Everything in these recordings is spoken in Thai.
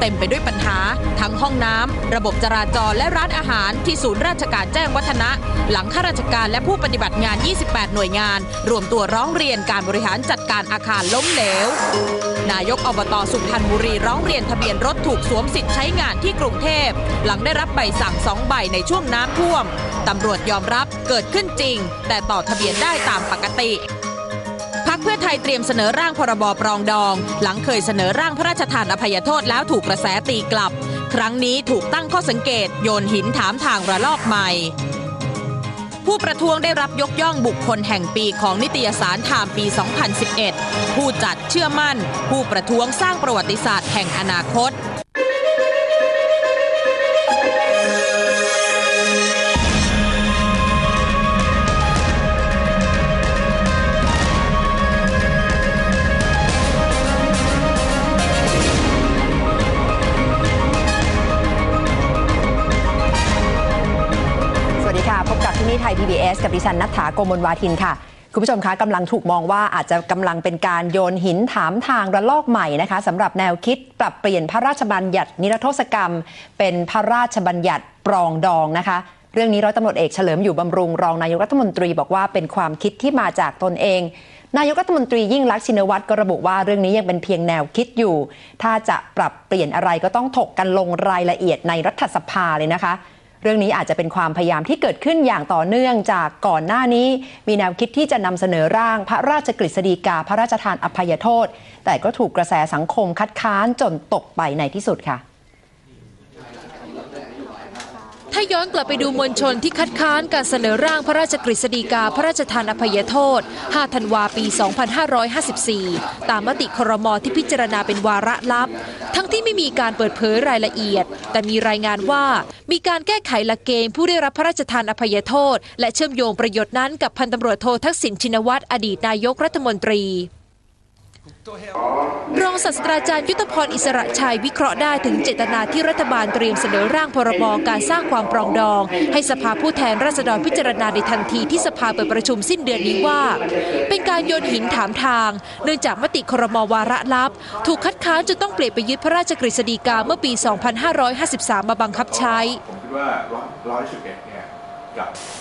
เต็มไปด้วยปัญหา ทั้งห้องน้ำระบบจราจรและร้านอาหารที่ศูนย์ราชการแจ้งวัฒนะ หลังข้าราชการและผู้ปฏิบัติงาน 28 หน่วยงาน รวมตัวร้องเรียนการบริหารจัดการอาคารล้มเหลวนายกอบตสุพรรณบุรีร้องเรียนทะเบียนรถถูกสวมสิทธิ์ใช้งานที่กรุงเทพ หลังได้รับใบสั่งสองใบในช่วงน้ำท่วมตำรวจยอมรับเกิดขึ้นจริง แต่ต่อทะเบียนได้ตามปกติ เพื่อไทยเตรียมเสนอร่างพรบปรองดอง หลังเคยเสนอร่างพระราชทานอภัยโทษแล้วถูกกระแสตีกลับ ครั้งนี้ถูกตั้งข้อสังเกตโยนหินถามทางระลอกใหม่ผู้ประท้วงได้รับยกย่องบุคคลแห่งปีของนิตยสารไทม์ปี 2011 ผู้จัดเชื่อมั่น ผู้ประท้วงสร้างประวัติศาสตร์แห่งอนาคต ที่นี่ไทย PBS กับดิฉันนัฐถาโกมลวาทินค่ะ คุณผู้ชมคะกำลังถูกมองว่าอาจจะกำลังเป็นการโยนหินถามทางระลอกใหม่นะคะสำหรับแนวคิดปรับเปลี่ยนพระราชบัญญัตินิรโทษกรรม เป็นพระราชบัญญัติปรองดองนะคะเรื่องนี้ร้อยตำรวจเอกเฉลิมอยู่บำรุงรองนายกรัฐมนตรีบอกว่าเป็นความคิดที่มาจากตนเอง นายกรัฐมนตรียิ่งลักษณ์ชินวัตรก็ระบุว่าเรื่องนี้ยังเป็นเพียงแนวคิดอยู่ ถ้าจะปรับเปลี่ยนอะไรก็ต้องถกกันลงรายละเอียดในรัฐสภาเลยนะคะ เรื่องนี้อาจจะเป็นความพยายามที่เกิดขึ้นอย่างต่อเนื่องจากก่อนหน้านี้ มีแนวคิดที่จะนำเสนอร่างพระราชกฤษฎีกาพระราชทานอภัยโทษ แต่ก็ถูกกระแสสังคมคัดค้านจนตกไปในที่สุดค่ะ ถ้าย้อนกลับไปดูมวลชนที่คัดค้านการเสนอร่างพระราชกฤษฎีกาพระราชทานอภัยโทษ 5 ธันวาปี 2554 ตามมติครมที่พิจารณาเป็นวาระลับ ทั้งที่ไม่มีการเปิดเผยรายละเอียด แต่มีรายงานว่ามีการแก้ไขหลักเกณฑ์ผู้ได้รับพระราชทานอภัยโทษ และเชื่อมโยงประโยชน์นั้นกับพันตำรวจโททักษิณชินวัตรอดีตนายกรัฐมนตรี รองศาสตราจารย์ยุทธพรอิสระชัยวิเคราะห์ได้ถึงเจตนาที่รัฐบาลเตรียมเสนอร่างพรบการสร้างความปรองดอง ให้สภาผู้แทนราษฎรพิจารณาในทันทีที่สภาเปิดประชุมสิ้นเดือนนี้ว่า เป็นการโยนหินถามทาง เนื่องจากมติครมวาระลับ ถูกคัดค้านจนต้องเปลี่ยนไปยึดพระราชกฤษฎีกาเมื่อปี 2553 มาบังคับใช้คิดว่าร้อยสิบเอ็ดเนี่ย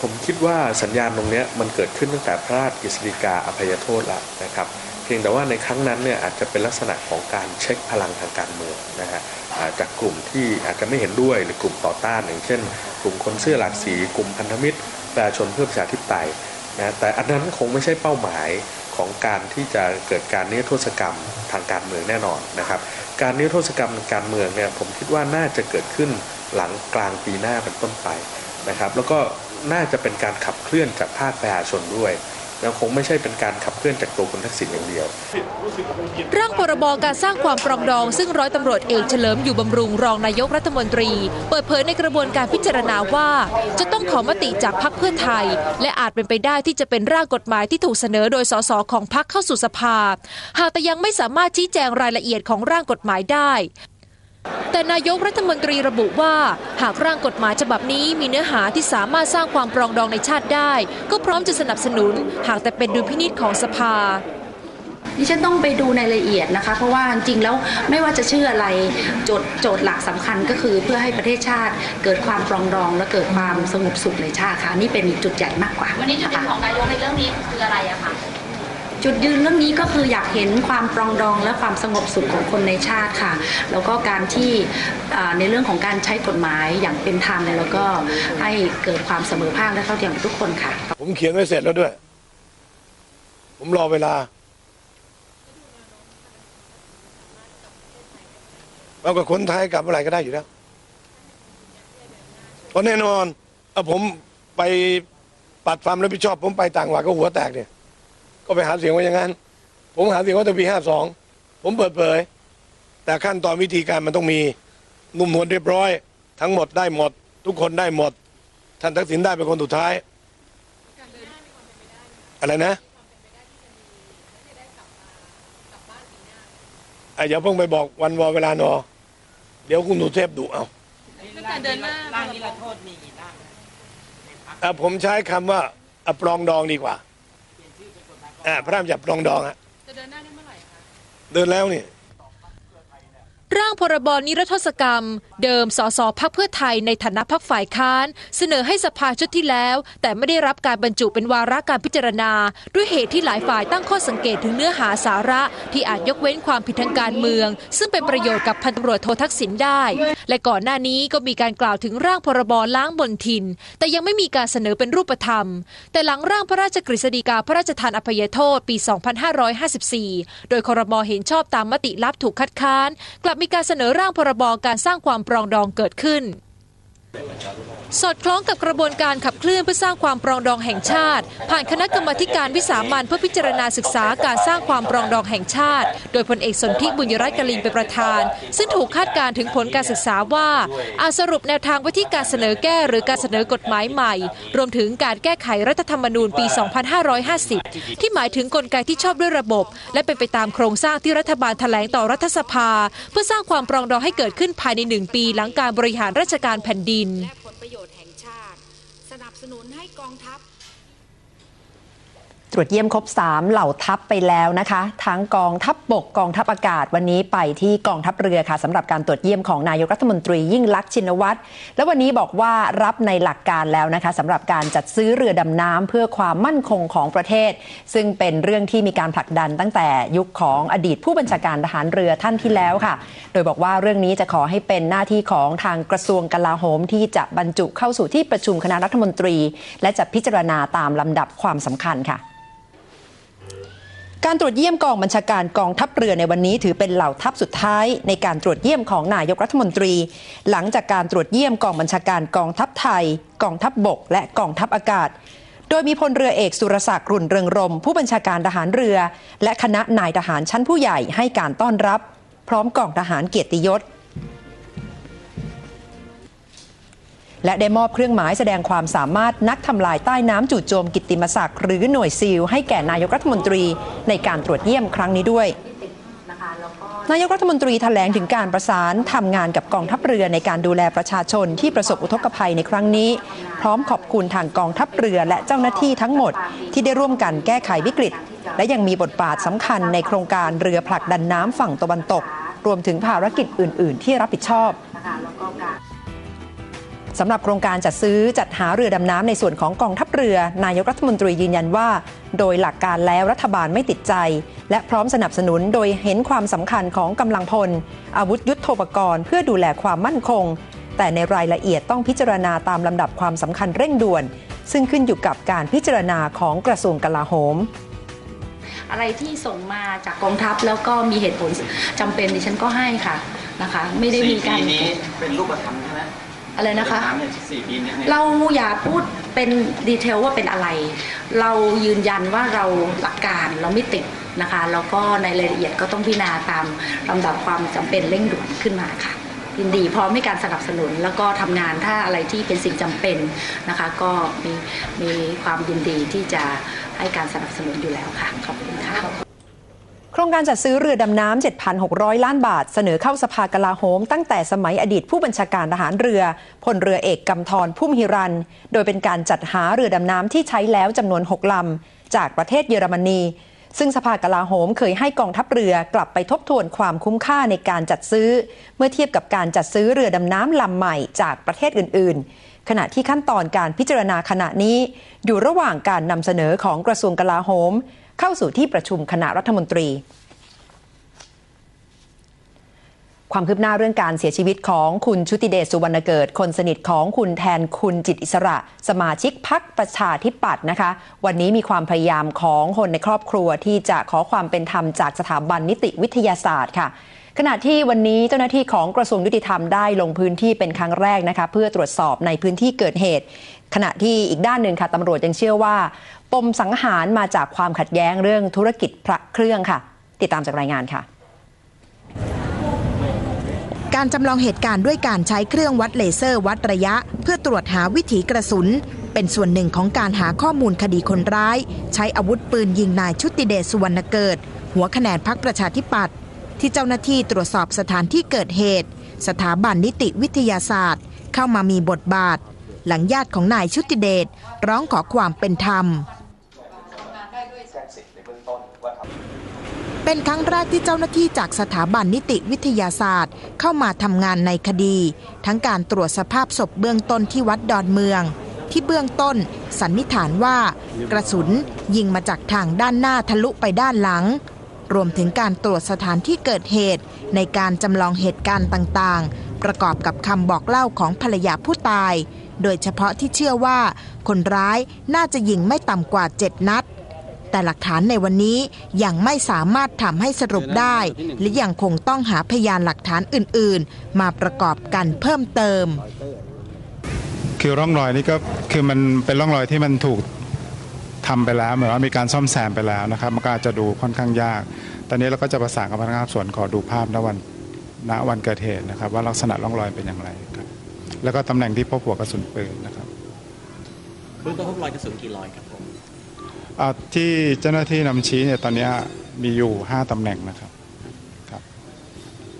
ผมคิดว่าสัญญาณตรงนี้มันเกิดขึ้นตั้งแต่พระราชกฤษฎีกาอภัยโทษแล้วนะครับ พียงแต่ว่าในครั้งนั้นเนี่ยอาจจะเป็นลักษณะของการเช็คพลังทางการเมืองนะฮะจากกลุ่มที่อาจจะไม่เห็นด้วยหรือกลุ่มต่อต้านอย่างเช่น กลุ่มคนเสื้อหลากสีกลุ่มพันธมิตรประชาชนเพื่อประชาธิปไตยนะแต่อันนั้นคงไม่ใช่เป้าหมายของการที่จะเกิดการนิรโทษกรรมทางการเมืองแน่นอนนะครับการนิรโทษกรรมทางการเมืองเนี่ยผมคิดว่าน่าจะเกิดขึ้นหลังกลางปีหน้าเป็นต้นไปนะครับแล้วก็น่าจะเป็นการขับเคลื่อนจากภาคประชาชนด้วย แล้วคงไม่ใช่เป็นการขับเคลื่อนจากตัวคุณทักษิณอย่างเดียว ร่างพรบการสร้างความปรองดอง ซึ่งร้อยตำรวจเอกเฉลิมอยู่บำรุงรองนายกรัฐมนตรี เปิดเผยในกระบวนการพิจารณาว่า จะต้องขอมติจากพรรคเพื่อไทย และอาจเป็นไปได้ที่จะเป็นร่างกฎหมายที่ถูกเสนอโดยสสของพรรคเข้าสู่สภา หากแต่ยังไม่สามารถชี้แจงรายละเอียดของร่างกฎหมายได้ แต่นายกรัฐมนตรีระบุว่า หากร่างกฎหมายฉบับนี้มีเนื้อหาที่สามารถสร้างความปรองดองในชาติได้ ก็พร้อมจะสนับสนุน หากแต่เป็นดุลพินิจของสภาดิฉันต้องไปดูในรายละเอียดนะคะ เพราะว่าจริงแล้วไม่ว่าจะชื่ออะไรโจทย์โจทย์หลักสำคัญก็คือเพื่อให้ประเทศชาติเกิดความปรองดองและเกิดความสงบสุขในชาติค่ะนี่เป็นจุดใหญ่มากกว่า วันนี้จุดยืนของนายกในเรื่องนี้คืออะไรอะคะ จุดยืนเรื่องนี้ก็คืออยากเห็นความปรองดองและความสงบสุขของคนในชาติค่ะ แล้วก็การที่ในเรื่องของการใช้กฎหมายอย่างเป็นธรรมแล้วก็ให้เกิดความเสมอภาคและเท่าเทียมกับทุกคนค่ะ ผมเขียนไว้เสร็จแล้วด้วย ผมรอเวลาเอากับคนไทยกลับเมื่อไหร่ก็ได้อยู่แล้วเพราะแน่นอนเอาผมไปปัดความรับผิดชอบ ผมไปต่างจังหวัดก็หัวแตกเนี่ย ก็ไปหาเสียงไว้อย่างนั้น ผมหาเสียงไว้ตั้งปีห้าสองผมเปิดเผย แต่ขั้นตอนวิธีการมันต้องมีนุ่มนวลเรียบร้อย ทั้งหมดได้หมด ทุกคนได้หมด ท่านทักษิณได้เป็นคนสุดท้าย อะไรนะอะอย่าเพิ่งไปบอกวันวอเวลานอ เดี๋ยวคุณสุเทพดุเอาร่างนิรโทษมีกี่ร่างผมใช้คำว่าอะปรองดองดีกว่า อ่าพระรามจับปรองดองอะจะเดินหน้าได้เมื่อไหร่คะเดินแล้วนี่ร่าง พรบนิรโทษกรรม เดิมสสพักเพื่อไทยในฐานะพักฝ่ายค้าน เสนอให้สภาชุดที่แล้ว แต่ไม่ได้รับการบรรจุเป็นวาระการพิจารณา ด้วยเหตุที่หลายฝ่ายตั้งข้อสังเกตถึงเนื้อหาสาระ ที่อาจยกเว้นความผิดทางการเมือง ซึ่งเป็นประโยชน์กับพันตำรวจโททักษิณได้ และก่อนหน้านี้ก็มีการกล่าวถึงร่างพรบล้างบนทิน แต่ยังไม่มีการเสนอเป็นรูปธรรม แต่หลังร่างพระราชกฤษฎีกาพระราชทานอภัยโทษปี 2554 โดยครมเห็นชอบตามมติลับถูกคัดค้าน กลับมีการเสนอร่างพรบการสร้างความปรองดองเกิดขึ้น สอดคล้องกับกระบวนการขับเคลื่อนเพื่อสร้างความปรองดองแห่งชาติ ผ่านคณะกรรมการวิสามันเพื่อพิจารณาศึกษาการสร้างความปรองดองแห่งชาติ โดยพลเอกสนธิบุญยรัตน์กลินเป็นประธาน ซึ่งถูกคาดการถึงผลการศึกษาว่าอาจสรุปแนวทางว้ที่การเสนอแก้หรือการเสนอกฎหมายใหม่ รวมถึงการแก้ไขรัฐธรรมนูญปี 2550 ที่หมายถึงกลไกที่ชอบด้วยระบบ และเป็นไปตามโครงสร้างที่รัฐบาลแถลงต่อรัฐสภา เพื่อสร้างความปรองดองให้เกิดขึ้นภายในหนึ่งปีหลังการบริหารราชการแผ่นดินและผลประโยชน์แห่งชาติ สนับสนุนให้กองทัพ รวจเยี่ยมครบ 3 เหล่าทัพไปแล้วนะคะ ทั้งกองทัพบบกกองทัพอากาศวันนี้ไปที่กองทัพเรือค่ะสำหรับการตรวจเยี่ยมของนายกรัฐมนตรียิ่งลักษณ์ชินวัตรและวันนี้บอกว่ารับในหลักการแล้วนะคะสำหรับการจัดซื้อเรือดำน้ำเพื่อความมั่นคงของประเทศ ซึ่งเป็นเรื่องที่มีการผลักดันตั้งแต่ยุคของอดีตผู้บัญชาการทหารเรือท่านที่แล้วค่ะ โดยบอกว่าเรื่องนี้จะขอให้เป็นหน้าที่ของทางกระทรวงกลาโหม ที่จะบรรจุเข้าสู่ที่ประชุมคณะรัฐมนตรี และจะพิจารณาตามลำดับความสำคัญค่ะ การตรวจเยี่ยมกองบัญชาการกองทัพเรือในวันนี้ถือเป็นเหล่าทัพสุดท้าย ในการตรวจเยี่ยมของนายกรัฐมนตรี หลังจากการตรวจเยี่ยมกองบัญชาการกองทัพไทย กองทัพบบก และกองทัพอากาศ โดยมีพลเรือเอกสุรศักดิ์รุ่นเรืองรม ผู้บัญชาการทหารเรือ และคณะนายทหารชั้นผู้ใหญ่ให้การต้อนรับ พร้อมกองทหารเกียรติยศ และได้มอบเครื่องหมายแสดงความสามารถนักทำลายใต้น้ำจู่โจมกิติมศักดิ์หรือหน่วยซีลให้แก่นายกรัฐมนตรีในการตรวจเยี่ยมครั้งนี้ด้วย นายกรัฐมนตรีแถลงถึงการประสานทำงานกับกองทัพเรือในการดูแลประชาชนที่ประสบอุทกภัยในครั้งนี้ พร้อมขอบคุณทางกองทัพเรือและเจ้าหน้าที่ทั้งหมด ที่ได้ร่วมกันแก้ไขวิกฤต และยังมีบทบาทสำคัญในโครงการเรือผลักดันน้ำฝั่งตะวันตก รวมถึงภารกิจอื่น ๆ ที่รับผิดชอบ สำหรับโครงการจัดซื้อจัดหาเรือดำน้ำในส่วนของกองทัพเรือ นายกรัฐมนตรียืนยันว่า โดยหลักการแล้วรัฐบาลไม่ติดใจ และพร้อมสนับสนุนโดยเห็นความสำคัญของกำลังพล อาวุธยุทโธปกรณ์เพื่อดูแลความมั่นคง แต่ในรายละเอียดต้องพิจารณาตามลำดับความสำคัญเร่งด่วน ซึ่งขึ้นอยู่กับการพิจารณาของกระทรวงกลาโหมอะไรที่ส่งมาจากกองทัพแล้วก็มีเหตุผลจำเป็นดิฉันก็ให้ค่ะนะคะ ไม่ได้มีการสี่ปีนี้เป็นรูปธรรมใช่ไหม อะไรนะคะถามเนี่ยสี่ปีนี้เนี่ยเราอย่าพูดเป็นดีเทลว่าเป็นอะไร เรายืนยันว่าเราหลักการเราไม่ติดนะคะแล้วก็ในรายละเอียดก็ต้องพิจารณาตามลำดับความจำเป็นเร่งด่วนขึ้นมาค่ะยินดีพร้อมให้การสนับสนุนแล้วก็ทำงานถ้าอะไรที่เป็นสิ่งจำเป็นนะคะ ก็มีมีความยินดีที่จะให้การสนับสนุนอยู่แล้วค่ะขอบคุณค่ะโครงการจัดซื้อเรือดำน้ำ 7,600 ล้านบาท เสนอเข้าสภากลาโหม ตั้งแต่สมัยอดีตผู้บัญชาการทหารเรือพลเรือเอกกำธรพุ่มฮิรัน โดยเป็นการจัดหาเรือดำน้ำที่ใช้แล้วจำนวน 6 ลำ จากประเทศเยอรมนี ซึ่งสภากลาโหมเคยให้กองทัพเรือกลับไปทบทวนความคุ้มค่าในการจัดซื้อ เมื่อเทียบกับการจัดซื้อเรือดำน้ำลำใหม่จากประเทศอื่น ๆ ขณะที่ขั้นตอนการพิจารณาขณะนี้ อยู่ระหว่างการนำเสนอของกระทรวงกลาโหม เข้าสู่ที่ประชุมคณะรัฐมนตรี ความคืบหน้าเรื่องการเสียชีวิตของคุณชุติเดชสุวรรณเกิด คนสนิทของคุณแทนคุณจิตอิสระ สมาชิกพักประชาธิปัตย์นะคะ วันนี้มีความพยายามของคนในครอบครัวที่จะขอความเป็นธรรมจากสถาบันนิติวิทยาศาสตร์ค่ะขณะที่วันนี้เจ้าหน้าที่ของกระทรวงยุติธรรมได้ลงพื้นที่เป็นครั้งแรกนะคะเพื่อตรวจสอบในพื้นที่เกิดเหตุ ขณะที่อีกด้านหนึ่งค่ะตำรวจยังเชื่อว่า ปมสังหารมาจากความขัดแย้งเรื่องธุรกิจพระเครื่องค่ะ ติดตามจากรายงานค่ะการจำลองเหตุการณ์ด้วยการใช้เครื่องวัดเลเซอร์วัดระยะ เพื่อตรวจหาวิถีกระสุน เป็นส่วนหนึ่งของการหาข้อมูลคดีคนร้าย ใช้อาวุธปืนยิงนายชุติเดชสุวรรณเกิด หัวคะแนนพักประชาธิปัตย์ที่เจ้าหน้าที่ตรวจสอบสถานที่เกิดเหตุ สถาบันนิติวิทยาศาสตร์ เข้ามามีบทบาท หลังญาติของนายชุติเดชร้องขอความเป็นธรรม เป็นครั้งแรกที่เจ้าหน้าที่จากสถาบันนิติวิทยาศาสตร์ เข้ามาทำงานในคดี ทั้งการตรวจสภาพศพเบื้องต้นที่วัดดอนเมือง ที่เบื้องต้น สันนิษฐานว่า กระสุนยิงมาจากทางด้านหน้าทะลุไปด้านหลัง รวมถึงการตรวจสถานที่เกิดเหตุ ในการจำลองเหตุการณ์ต่างๆ ประกอบกับคำบอกเล่าของภรรยาผู้ตาย โดยเฉพาะที่เชื่อว่า คนร้ายน่าจะยิงไม่ต่ำกว่า 7 นัด แต่หลักฐานในวันนี้ยังไม่สามารถทำให้สรุปได้ และยังคงต้องหาพยานหลักฐานอื่น ๆ มาประกอบกันเพิ่มเติม คือร่องรอยนี่ก็คือมันเป็นร่องรอยที่มันถูกทำไปแล้วเหมือนว่ามีการซ่อมแซมไปแล้วนะครับ มันก็อาจจะดูค่อนข้างยาก ตอนนี้เราก็จะประสานกับพนักงานสอบสวนขอดูภาพณวันณวันเกิดเหตุนะครับ ว่าลักษณะร่องรอยเป็นอย่างไรครับ แล้วก็ตำแหน่งที่พบหัวกระสุนปืนนะครับเบื้องต้นพบรอยกระสุนกี่รอยครับผม อ่าที่เจ้าหน้าที่นำชี้เนี่ยตอนนี้มีอยู่ 5ตำแหน่งนะครับครับ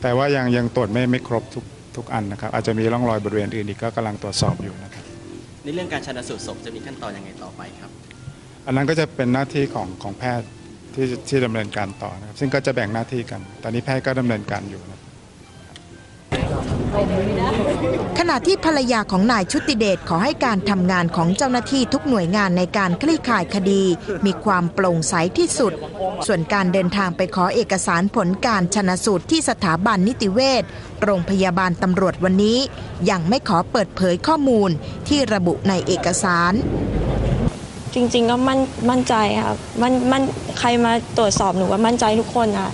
แต่ว่ายังยังตรวจไม่ไม่ครบทุกทุกอันนะครับ อาจจะมีร่องรอยบริเวณอื่นอีกก็กำลังตรวจสอบอยู่นะครับ ในเรื่องการชันสูตรศพจะมีขั้นตอนยังไงต่อไปครับ อันนั้นก็จะเป็นหน้าที่ของของแพทย์ที่ที่ดำเนินการต่อนะครับ ซึ่งก็จะแบ่งหน้าที่กัน ตอนนี้แพทย์ก็ดำเนินการอยู่นะครับ ขณะที่ภรรยาของนายชุติเดชขอให้การทำงานของเจ้าหน้าที่ทุกหน่วยงานในการคลี่คลายคดี มีความโปร่งใสที่สุด ส่วนการเดินทางไปขอเอกสารผลการชนะสูตรที่สถาบันนิติเวชโรงพยาบาลตำรวจวันนี้ ยังไม่ขอเปิดเผยข้อมูลที่ระบุในเอกสาร จริงๆก็มั่นมั่นใจค่ะมันมันใครมาตรวจสอบหนูว่ามั่นใจทุกคนค่ะ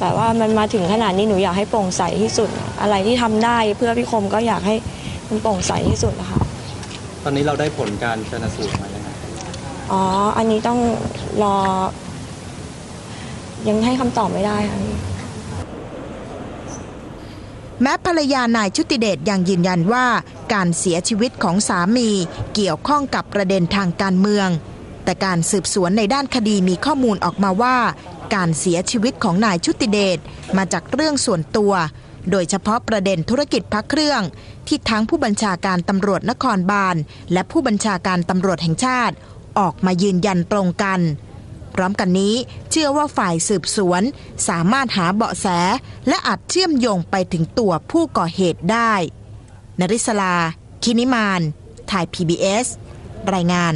แต่ว่ามันมาถึงขนาดนี้หนูอยากให้โปร่งใสที่สุด อะไรที่ทำได้เพื่อพี่คมก็อยากให้มันโปร่งใสที่สุดนะคะตอนนี้เราได้ผลการชันสูตรมาแล้วนะอ๋อ อันนี้ต้องรอ ยังให้คำตอบไม่ได้ค่ะแม้ภรรยานายชุติเดชยังยืนยันว่า การเสียชีวิตของสามีเกี่ยวข้องกับประเด็นทางการเมือง แต่การสืบสวนในด้านคดีมีข้อมูลออกมาว่า การเสียชีวิตของนายชุติเดชมาจากเรื่องส่วนตัว โดยเฉพาะประเด็นธุรกิจพักเครื่อง ที่ทั้งผู้บัญชาการตำรวจนครบาล และผู้บัญชาการตำรวจแห่งชาติ ออกมายืนยันตรงกัน พร้อมกันนี้เชื่อว่าฝ่ายสืบสวนสามารถหาเบาะแส และอาจเชื่อมโยงไปถึงตัวผู้ก่อเหตุได้ นริศลา คินิมาน ถ่าย PBS รายงาน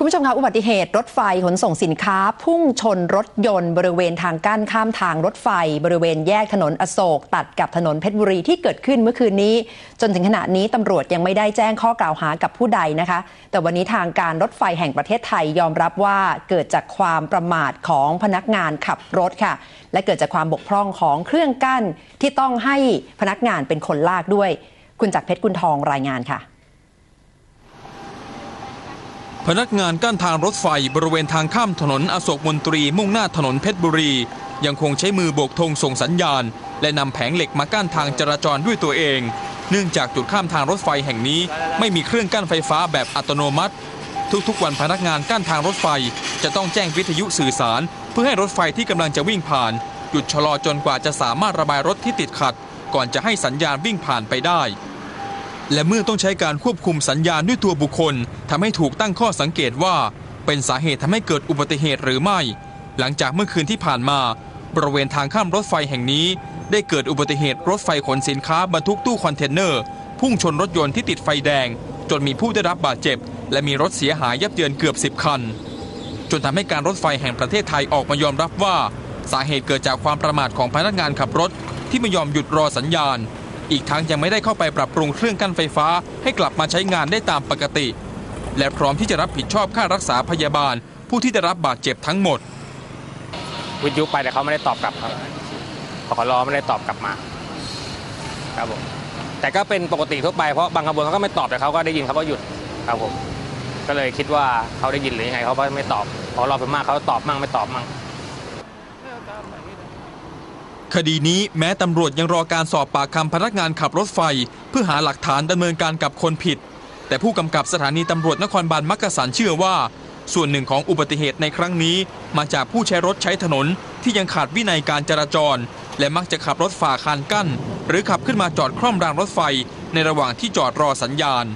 คุณผู้ชมคะอุบัติเหตุรถไฟขนส่งสินค้า พุ่งชนรถยนต์ บริเวณทางกั้นข้ามทางรถไฟ บริเวณแยกถนนอโศก ตัดกับถนนเพชรบุรีที่เกิดขึ้นเมื่อคืนนี้ จนถึงขณะนี้ตำรวจยังไม่ได้แจ้งข้อกล่าวหากับผู้ใดนะคะ แต่วันนี้ทางการรถไฟแห่งประเทศไทยยอมรับว่าเกิดจากความประมาทของพนักงานขับรถค่ะ และเกิดจากความบกพร่องของเครื่องกั้นที่ต้องให้พนักงานเป็นคนลากด้วย คุณจักรเพชรกุลทองรายงานค่ะ พนักงานกั้นทางรถไฟบริเวณทางข้ามถนนอโศกมนตรีมุ่งหน้าถนนเพชรบุรี ยังคงใช้มือโบกธงส่งสัญญาณ และนำแผงเหล็กมากั้นทางจราจรด้วยตัวเอง เนื่องจากจุดข้ามทางรถไฟแห่งนี้ไม่มีเครื่องกั้นไฟฟ้าแบบอัตโนมัติ ทุกๆวันพนักงานกั้นทางรถไฟ จะต้องแจ้งวิทยุสื่อสาร เพื่อให้รถไฟที่กำลังจะวิ่งผ่าน หยุดชะลอจนกว่าจะสามารถระบายรถที่ติดขัด ก่อนจะให้สัญญาณวิ่งผ่านไปได้ และเมื่อต้องใช้การควบคุมสัญญาณด้วยตัวบุคคลทำให้ถูกตั้งข้อสังเกตว่า เป็นสาเหตุทำให้เกิดอุบัติเหตุหรือไม่ หลังจากเมื่อคืนที่ผ่านมา บริเวณทางข้ามรถไฟแห่งนี้ ได้เกิดอุบัติเหตุรถไฟขนสินค้าบรรทุกตู้คอนเทนเนอร์ พุ่งชนรถยนต์ที่ติดไฟแดง จนมีผู้ได้รับบาดเจ็บ และมีรถเสียหายยับเยินเกือบ 10 คัน จนทำให้การรถไฟแห่งประเทศไทยออกมายอมรับว่า สาเหตุเกิดจากความประมาทของพนักงานขับรถที่ไม่ยอมหยุดรอสัญญาณ อีกทั้งยังไม่ได้เข้าไปปรับปรุงเครื่องกั้นไฟฟ้า ให้กลับมาใช้งานได้ตามปกติ และพร้อมที่จะรับผิดชอบค่ารักษาพยาบาล ผู้ที่ได้รับบาดเจ็บทั้งหมด วิทยุไปแต่เขาไม่ได้ตอบกลับครับพอรอไม่ได้ตอบกลับมาครับผมแต่ก็เป็นปกติทั่วไปเพราะบางขบวนเขาก็ไม่ตอบแต่เขาก็ได้ยินเขาก็หยุดครับผมก็เลยคิดว่าเขาได้ยินหรือยังไงเขาก็ไม่ตอบพอรอไปมากเขาตอบมั่งไม่ตอบมั่ง คดีนี้แม้ตำรวจยังรอการสอบปากคำพนักงานขับรถไฟ เพื่อหาหลักฐานดำเนินการกับคนผิด แต่ผู้กำกับสถานีตำรวจนครบาลมักกะสันเชื่อว่า ส่วนหนึ่งของอุบัติเหตุในครั้งนี้ มาจากผู้ใช้รถใช้ถนนที่ยังขาดวินัยการจราจร และมักจะขับรถฝ่าคานกั้น หรือขับขึ้นมาจอดคล่อมรางรถไฟ ในระหว่างที่จอดรอสัญญาณ